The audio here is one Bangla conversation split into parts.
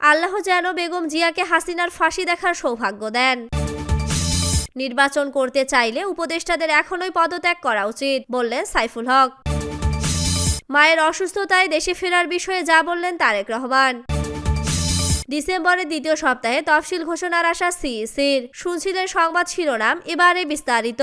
আল্লাহ যেন বেগম জিয়াকে হাসিনার ফাঁসি দেখার সৌভাগ্য দেন। নির্বাচন করতে চাইলে উপদেষ্টাদের এখনই পদত্যাগ করা উচিত, বললেন সাইফুল হক। মায়ের অসুস্থতায় দেশে ফেরার বিষয়ে যা বললেন তারেক রহমান। ডিসেম্বরের দ্বিতীয় সপ্তাহে তফসিল ঘোষণার আশা সিইসির। শুনছিলেন সংবাদ শিরোনাম, এবারে বিস্তারিত।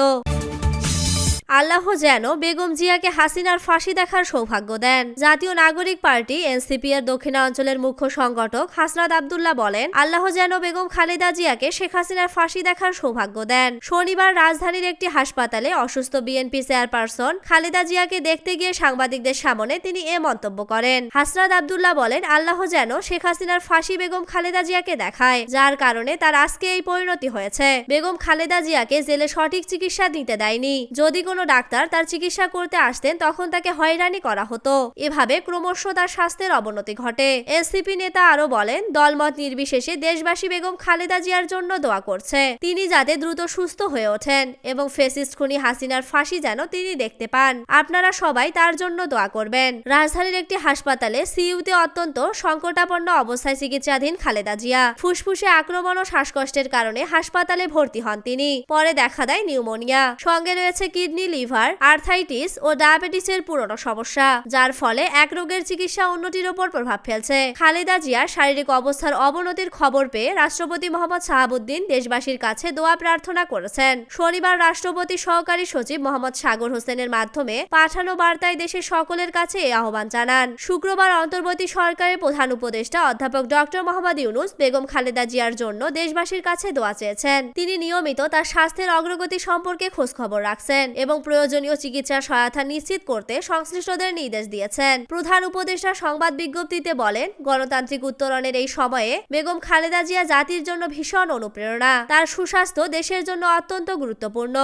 আল্লাহ যেন বেগম জিয়াকে হাসিনার ফাঁসি দেখার সৌভাগ্য দেন। জাতীয় নাগরিক পার্টি এনসিপি এর দক্ষিণাঞ্চলের মুখ্য সংগঠক হাসনাদ আবদুল্লাহ বলেন, আল্লাহ যেন বেগম খালেদা জিয়াকে শেখ হাসিনার ফাঁসি দেখার সৌভাগ্য দেন। শনিবার রাজধানীর একটি হাসপাতালে অসুস্থ বিএনপি চেয়ারপারসন খালেদা জিয়াকে দেখতে গিয়ে সাংবাদিকদের সামনে তিনি এ মন্তব্য করেন। হাসনাদ আবদুল্লাহ বলেন, আল্লাহ যেন শেখ হাসিনার ফাঁসি বেগম খালেদা জিয়াকে দেখায়, যার কারণে তার আজকে এই পরিণতি হয়েছে। বেগম খালেদা জিয়াকে জেলে সঠিক চিকিৎসা দিতে দেয়নি। যদি কোনো ডাক্তার তার চিকিৎসা করতে আসতেন, তখন তাকে হয়রানি করা হতো। এভাবে ক্রমশ তার স্বাস্থ্যের অবনতি ঘটে। এসসিপি নেতা আরও বলেন, দলমত নির্বিশেষে দেশবাসী বেগম খালেদা জিয়ার জন্য দোয়া করছে। তিনি যাতে দ্রুত সুস্থ হয়ে ওঠেন এবং ফেসিস্ট খুনি হাসিনার ফাঁসি যেন তিনি দেখতে পান। আপনারা সবাই তার জন্য দোয়া করবেন। রাজধানীর একটি হাসপাতালে সিইউতে অত্যন্ত সংকটাপন্ন অবস্থায় চিকিৎসাধীন খালেদা জিয়া। ফুসফুসে আক্রমণ ও শ্বাসকষ্টের কারণে হাসপাতালে ভর্তি হন তিনি। পরে দেখা দেয় নিউমোনিয়া। সঙ্গে রয়েছে কিডনি লিভার, আর্থাইটিস ও ডায়াবেটিসের পুরনো সমস্যা, যার ফলে এক রোগের চিকিৎসা অন্যটির ওপর প্রভাব ফেলছে। খালেদা জিয়ার শারীরিক অবস্থার অবনতির খবর পেয়ে রাষ্ট্রপতি মোহাম্মদ শাহাবুদ্দিন দেশবাসীর কাছে দোয়া প্রার্থনা করেছেন। শনিবার রাষ্ট্রপতি সহকারী সচিব মোহাম্মদ সাগর হোসেনের মাধ্যমে পাঠানো বার্তায় দেশের সকলের কাছে এই আহ্বান জানান। শুক্রবার অন্তর্বর্তী সরকারের প্রধান উপদেষ্টা অধ্যাপক ডক্টর মোহাম্মদ ইউনুস বেগম খালেদা জিয়ার জন্য দেশবাসীর কাছে দোয়া চেয়েছেন। তিনি নিয়মিত তার স্বাস্থ্যের অগ্রগতি সম্পর্কে খোঁজখবর রাখছেন এবং প্রয়োজনীয় চিকিৎসা সহায়তা নিশ্চিত করতে সংশ্লিষ্টদের নির্দেশ দিয়েছেন। প্রধান উপদেষ্টা সংবাদ বিজ্ঞপ্তিতে বলেন, গণতান্ত্রিক উত্তরণের এই সময়ে বেগম খালেদা জিয়া জাতির জন্য ভীষণ অনুপ্রেরণা। তার সুস্বাস্থ্য দেশের জন্য অত্যন্ত গুরুত্বপূর্ণ।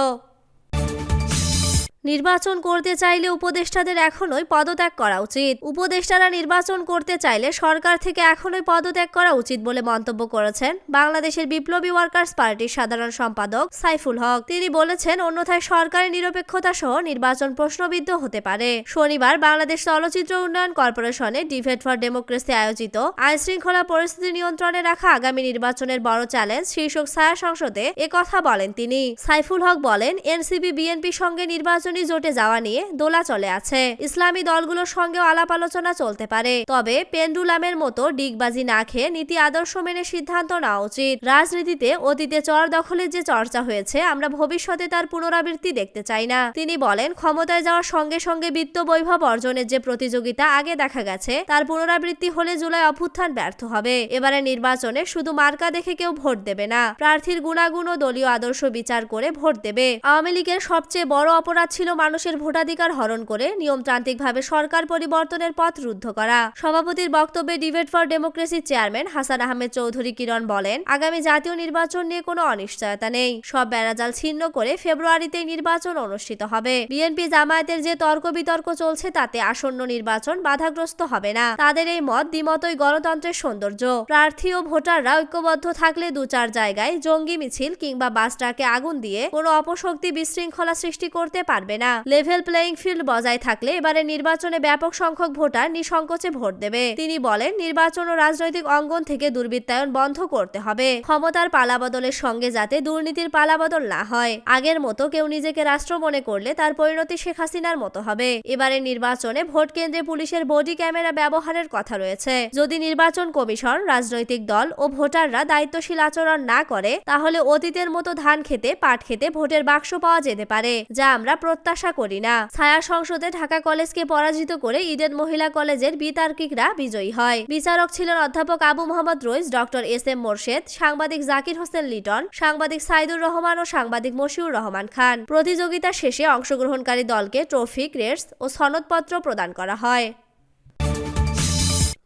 নির্বাচন করতে চাইলে উপদেষ্টাদের এখনই পদত্যাগ করা উচিত। উপদেষ্টারা নির্বাচন করতে চাইলে সরকার থেকে এখনই পদত্যাগ করা উচিত বলে মন্তব্য করেছেন বাংলাদেশের বিপ্লবী ওয়ার্কার্স পার্টির সাধারণ সম্পাদক সাইফুল হক। তিনি বলেছেন, অন্যথায় সরকারি নিরপেক্ষতা সহ নির্বাচন প্রশ্নবিদ্ধ হতে পারে। শনিবার বাংলাদেশ চলচ্চিত্র উন্নয়ন কর্পোরেশনে ডিভেট ফর ডেমোক্রেসি আয়োজিত আইন শৃঙ্খলা পরিস্থিতি নিয়ন্ত্রণে রাখা আগামী নির্বাচনের বড় চ্যালেঞ্জ শীর্ষক ছায়া সংসদে কথা বলেন তিনি। সাইফুল হক বলেন, এনসিপি, বিএনপির সঙ্গে নির্বাচন জোটে যাওয়া নিয়ে দোলা চলে আছে। ইসলামী দলগুলোর সঙ্গেও আলাপ আলোচনা চলতে পারে। তবে পেন্ডুলামের মতো ডিগবাজি না খেয়ে নীতি আদর্শ মেনে সিদ্ধান্ত নেওয়া উচিত। রাজনীতিতে অতীতে চর দখলের যে চর্চা হয়েছে, আমরা ভবিষ্যতে তার পুনরাবৃত্তি দেখতে চাই না। তিনি বলেন, ক্ষমতায় যাওয়ার সঙ্গে সঙ্গে বিত্ত বৈভব অর্জনের যে প্রতিযোগিতা আগে দেখা গেছে, তার পুনরাবৃত্তি হলে জুলাই অভ্যুত্থান ব্যর্থ হবে। এবারে নির্বাচনে শুধু মার্কা দেখে কেউ ভোট দেবে না। প্রার্থীর গুণাগুণ ও দলীয় আদর্শ বিচার করে ভোট দেবে। আওয়ামী লীগের সবচেয়ে বড় অপরাধ ছিল ছিল মানুষের ভোটাধিকার হরণ করে নিয়মতান্ত্রিকভাবে সরকার পরিবর্তনের পথ রুদ্ধ করা। সভাপতির বক্তব্যে ডিবেট ফর ডেমোক্রেসির চেয়ারম্যান হাসান আহমেদ চৌধুরী কিরণ বলেন, আগামী জাতীয় নির্বাচন নিয়ে কোনো অনিশ্চয়তা নেই। সব বেড়াজাল ছিন্ন করে ফেব্রুয়ারিতে নির্বাচন অনুষ্ঠিত হবে। বিএনপি জামায়াতের যে তর্ক বিতর্ক চলছে তাতে আসন্ন নির্বাচন বাধাগ্রস্ত হবে না। তাদের এই মত দ্বিমতই গণতন্ত্রের সৌন্দর্য। প্রার্থী ও ভোটাররা ঐক্যবদ্ধ থাকলে দু চার জায়গায় জঙ্গি মিছিল কিংবা বাস ট্রাকে আগুন দিয়ে কোনো অপশক্তি বিশৃঙ্খলা সৃষ্টি করতে পারবে পারবে না। লেভেল প্লেয়িং ফিল্ড বজায় থাকলে এবারে নির্বাচনে ব্যাপক সংখ্যক ভোটার নিঃসংকোচে ভোট দেবে। তিনি বলেন, নির্বাচন ও রাজনৈতিক অঙ্গন থেকে দুর্বৃত্তায়ন বন্ধ করতে হবে। ক্ষমতার পালাবদলের সঙ্গে যাতে দুর্নীতির পালাবদল না হয়। আগের মতো কেউ নিজেকে রাষ্ট্র মনে করলে তার পরিণতি শেখ হাসিনার মতো হবে। এবারে নির্বাচনে ভোট কেন্দ্রে পুলিশের বডি ক্যামেরা ব্যবহারের কথা রয়েছে। যদি নির্বাচন কমিশন, রাজনৈতিক দল ও ভোটাররা দায়িত্বশীল আচরণ না করে, তাহলে অতীতের মতো ধান খেতে, পাট খেতে ভোটের বাক্স পাওয়া যেতে পারে, যা আমরা প্রত্যাশা করি না। ছায়া সংসদে ঢাকা কলেজকে পরাজিত করে ইডেন মহিলা কলেজের বিতার্কিকরা বিজয়ী হয়। বিচারক ছিলেন অধ্যাপক Abu Mohammad Rais, doctor S M Morshed, সাংবাদিক জাকির হোসেন লিটন, সাংবাদিক সাইদুর রহমান ও সাংবাদিক মশিউর রহমান খান। প্রতিযোগিতা শেষে অংশগ্রহণকারী দলকে ট্রফি গ্রেডস ও সনদপত্র প্রদান করা হয়।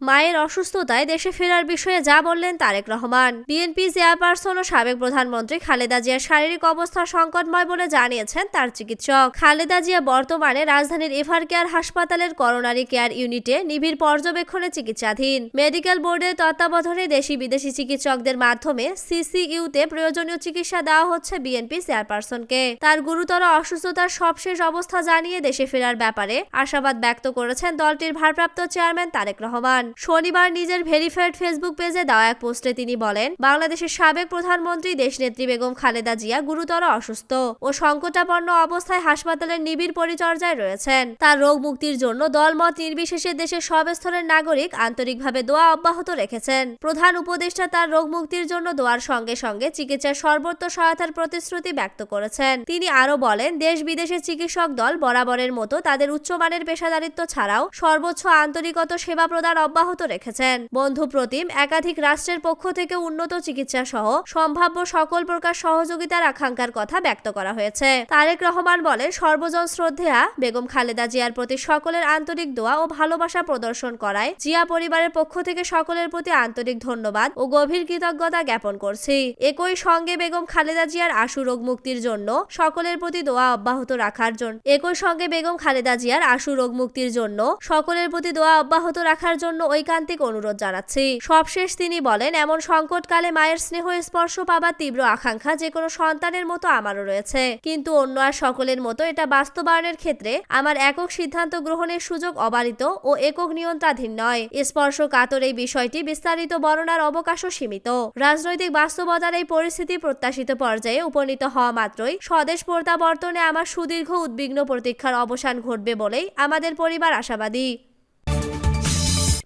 মায়ের অসুস্থতায় দেশে ফেরার বিষয়ে যা বললেন তারেক রহমান। বিএনপি চেয়ারপারসন ও সাবেক প্রধানমন্ত্রী খালেদা জিয়ার শারীরিক অবস্থা সংকটময় বলে জানিয়েছেন তার চিকিৎসক। খালেদা জিয়া বর্তমানে রাজধানীর এভার কেয়ার হাসপাতালের করোনারি কেয়ার ইউনিটে নিবিড় পর্যবেক্ষণে চিকিৎসাধীন। মেডিকেল বোর্ডের তত্ত্বাবধানে দেশি বিদেশি চিকিৎসকদের মাধ্যমে সিসিইউতে প্রয়োজনীয় চিকিৎসা দেওয়া হচ্ছে বিএনপি চেয়ারপারসনকে। তার গুরুতর অসুস্থতার সবশেষ অবস্থা জানিয়ে দেশে ফেরার ব্যাপারে আশাবাদ ব্যক্ত করেছেন দলটির ভারপ্রাপ্ত চেয়ারম্যান তারেক রহমান। শনিবার নিজের ভেরিফাইড ফেসবুক পেজে দেওয়া এক পোস্টে তিনি বলেন, বাংলাদেশের সাবেক প্রধানমন্ত্রী দেশনেত্রী বেগম খালেদা জিয়া গুরুতর অসুস্থ ও সংকটাপন্ন অবস্থায় হাসপাতালের নিবিড় পরিচর্যায় রয়েছেন। তার রোগ মুক্তির জন্য দলমত নির্বিশেষে দেশের সব স্তরের নাগরিক আন্তরিকভাবে দোয়া অব্যাহত রেখেছেন। প্রধান উপদেষ্টা তার রোগ মুক্তির জন্য দোয়ার সঙ্গে সঙ্গে চিকিৎসার সর্বোচ্চ সহায়তার প্রতিশ্রুতি ব্যক্ত করেছেন। তিনি আরও বলেন, দেশ বিদেশের চিকিৎসক দল বরাবরের মতো তাদের উচ্চমানের পেশাদারিত্ব ছাড়াও সর্বোচ্চ আন্তরিকত সেবা প্রদান অব্যাহত রেখেছেন। বন্ধু প্রতিম একাধিক রাষ্ট্রের পক্ষ থেকে উন্নত চিকিৎসা সহ সম্ভাব্য সকল প্রকার সহযোগিতার আকাঙ্ক্ষার কথা ব্যক্ত করা হয়েছে। তারেক রহমান বলেন, সর্বজন শ্রদ্ধেয়া। বেগম খালেদা জিয়ার প্রতি সকলের আন্তরিক দোয়া ও ভালোবাসা প্রদর্শন করায় জিয়া পরিবারের পক্ষ থেকে সকলের প্রতি আন্তরিক ধন্যবাদ ও গভীর কৃতজ্ঞতা জ্ঞাপন করছি। একই সঙ্গে বেগম খালেদা জিয়ার আশু রোগ মুক্তির জন্য সকলের প্রতি দোয়া অব্যাহত রাখার জন্য একই সঙ্গে বেগম খালেদা জিয়ার আশু রোগ মুক্তির জন্য সকলের প্রতি দোয়া অব্যাহত রাখার জন্য ঐকান্তিক অনুরোধ জানাচ্ছি। সবশেষ তিনি বলেন, এমন সংকটকালে মায়ের স্নেহ স্পর্শ পাবার তীব্র আকাঙ্ক্ষা যে কোনো সন্তানের মতো আমারও রয়েছে। কিন্তু অন্য আর সকলের মতো এটা বাস্তবায়নের ক্ষেত্রে আমার একক সিদ্ধান্ত গ্রহণের সুযোগ অবারিত ও একক নিয়ন্ত্রণাধীন নয়। স্পর্শ কাতর এই বিষয়টি বিস্তারিত বর্ণনার অবকাশও সীমিত। রাজনৈতিক বাস্তবতার এই পরিস্থিতি প্রত্যাশিত পর্যায়ে উপনীত হওয়া মাত্রই স্বদেশ প্রত্যাবর্তনে আমার সুদীর্ঘ উদ্বিগ্ন প্রতীক্ষার অবসান ঘটবে বলেই আমাদের পরিবার আশাবাদী।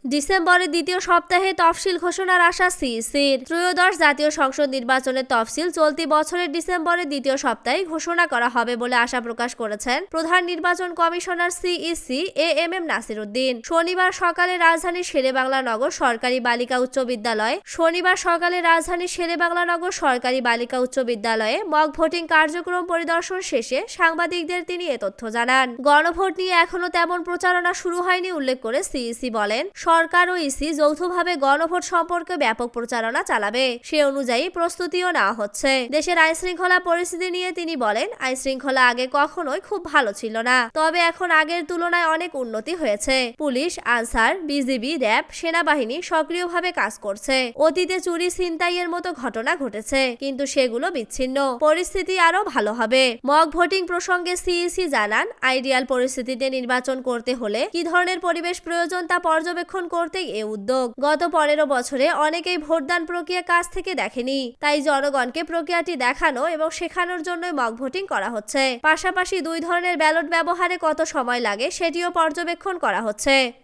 ডিসেম্বরের দ্বিতীয় সপ্তাহে তফসিল ঘোষণার আশা সিইসির। ত্রয়োদশ জাতীয় সংসদ নির্বাচনের তফসিল চলতি বছরের ডিসেম্বরের দ্বিতীয় সপ্তাহে ঘোষণা করা হবে বলে আশা প্রকাশ করেছেন প্রধান নির্বাচন commissioner CEC A M M Nasir Uddin শনিবার সকালে রাজধানীর শেরেবাংলা নগর সরকারি বালিকা উচ্চ বিদ্যালয় শনিবার সকালে রাজধানীর শেরেবাংলা নগর সরকারি বালিকা উচ্চ বিদ্যালয়ে মক ভোটিং কার্যক্রম পরিদর্শন শেষে সাংবাদিকদের তিনি এ তথ্য জানান। গণভোট নিয়ে এখনও তেমন প্রচারণা শুরু হয়নি, উল্লেখ করে সিইসি বলেন। সরকার ও ইসি যৌথভাবে গণভোট সম্পর্কে ব্যাপক প্রচারণা চালাবে। সে অনুযায়ী প্রস্তুতিও নেওয়া হচ্ছে। দেশের আইন শৃঙ্খলা পরিস্থিতি নিয়ে তিনি বলেন আইন শৃঙ্খলা আগে কখনোই খুব ভালো ছিল না, তবে এখন আগের তুলনায় অনেক উন্নতি হয়েছে। পুলিশ, আনসার, বিজিবি, র্যাব, সেনাবাহিনী সক্রিয়ভাবে কাজ করছে। অতীতে চুরি ছিনতাইয়ের মতো ঘটনা ঘটেছে, কিন্তু সেগুলো বিচ্ছিন্ন। পরিস্থিতি আরও ভালো হবে। মক ভোটিং প্রসঙ্গে সিইসি জানান, আইডিয়াল পরিস্থিতিতে নির্বাচন করতে হলে কি ধরনের পরিবেশ প্রয়োজন তা পর্যবেক্ষণ করতেই এ উদ্যোগ। গত পনেরো বছরে অনেকেই ভোটদান প্রক্রিয়া কাছ থেকে দেখেনি। তাই জনগণকে প্রক্রিয়াটি দেখানো এবং শেখানোর জন্য মক ভোটিং করা হচ্ছে। পাশাপাশি দুই ধরনের ব্যালট ব্যবহারে কত সময় লাগে সেটিও পর্যবেক্ষণ করা হচ্ছে।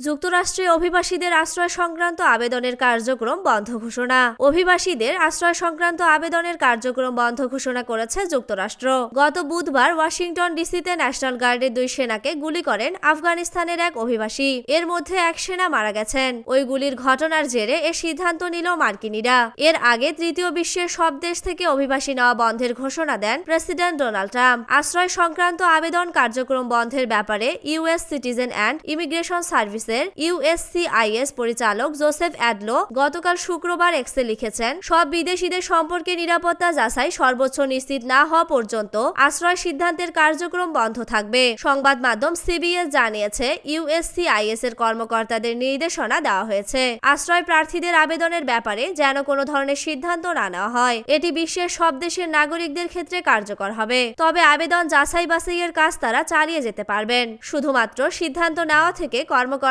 যুক্তরাষ্ট্রে অভিবাসীদের আশ্রয় সংক্রান্ত আবেদনের কার্যক্রম বন্ধ ঘোষণা। অভিবাসীদের আশ্রয় সংক্রান্ত আবেদনের কার্যক্রম বন্ধ ঘোষণা করেছে যুক্তরাষ্ট্র। গত বুধবার ওয়াশিংটন ডিসিতে ন্যাশনাল গার্ডের দুই সেনাকে গুলি করেন আফগানিস্তানের এক অভিবাসী। এর মধ্যে এক সেনা মারা গেছেন। ওই গুলির ঘটনার জেরে এ সিদ্ধান্ত নিল মার্কিনীরা। এর আগে তৃতীয় বিশ্বের সব দেশ থেকে অভিবাসী নেওয়া বন্ধের ঘোষণা দেন প্রেসিডেন্ট ডোনাল্ড ট্রাম্প। আশ্রয় সংক্রান্ত আবেদন কার্যক্রম বন্ধের ব্যাপারে ইউএস সিটিজেন অ্যান্ড ইমিগ্রেশন সার্ভিসের ইউএসসিআইএস পরিচালক জোসেফ অ্যাডলো গতকাল শুক্রবার এক্সে লিখেছেন, সব বিদেশিদের সম্পর্কে নিরাপত্তা যাচাই সর্বোচ্চ নিশ্চিত না হওয়া পর্যন্ত আশ্রয় সিদ্ধান্তের কার্যক্রম বন্ধ থাকবে। সংবাদ মাধ্যম সিবিএস জানিয়েছে ইউএসসিআইএস এর কর্মকর্তাদের নির্দেশনা দেওয়া হয়েছে। আশ্রয় প্রার্থীদের আবেদনের ব্যাপারে যেন কোনো ধরনের সিদ্ধান্ত না নেওয়া হয়। এটি বিশ্বের সব দেশের নাগরিকদের ক্ষেত্রে কার্যকর হবে। তবে আবেদন যাচাই বাছাইয়ের কাজ তারা চালিয়ে যেতে পারবেন। শুধুমাত্র সিদ্ধান্ত নেওয়া থেকে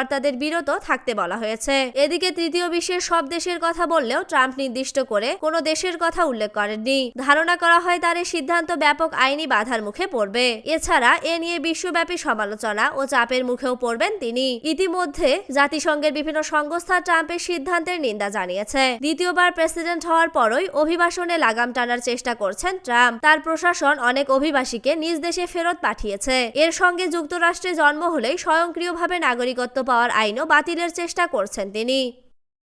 কর্মকর্তাদের বিরত থাকতে বলা হয়েছে। এদিকে তৃতীয় বিশ্বের সব দেশের কথা বললেও ট্রাম্প নির্দিষ্ট করে কোনো দেশের কথা উল্লেখ করেননি। ধারণা করা হয় তার এই সিদ্ধান্ত ব্যাপক আইনি বাধার মুখে পড়বে। এছাড়া এ নিয়ে বিশ্বব্যাপী সমালোচনা ও চাপের মুখেও পড়বেন তিনি। ইতিমধ্যে জাতিসংঘের বিভিন্ন সংস্থা ট্রাম্পের সিদ্ধান্তের নিন্দা জানিয়েছে। দ্বিতীয়বার প্রেসিডেন্ট হওয়ার পরই অভিবাসনে লাগাম টানার চেষ্টা করছেন ট্রাম্প। তার প্রশাসন অনেক অভিবাসীকে নিজ দেশে ফেরত পাঠিয়েছে। এর সঙ্গে যুক্তরাষ্ট্রে জন্ম হলেই স্বয়ংক্রিয়ভাবে নাগরিকত্ব পাওয়ার আইনও বাতিলের চেষ্টা করছেন তিনি।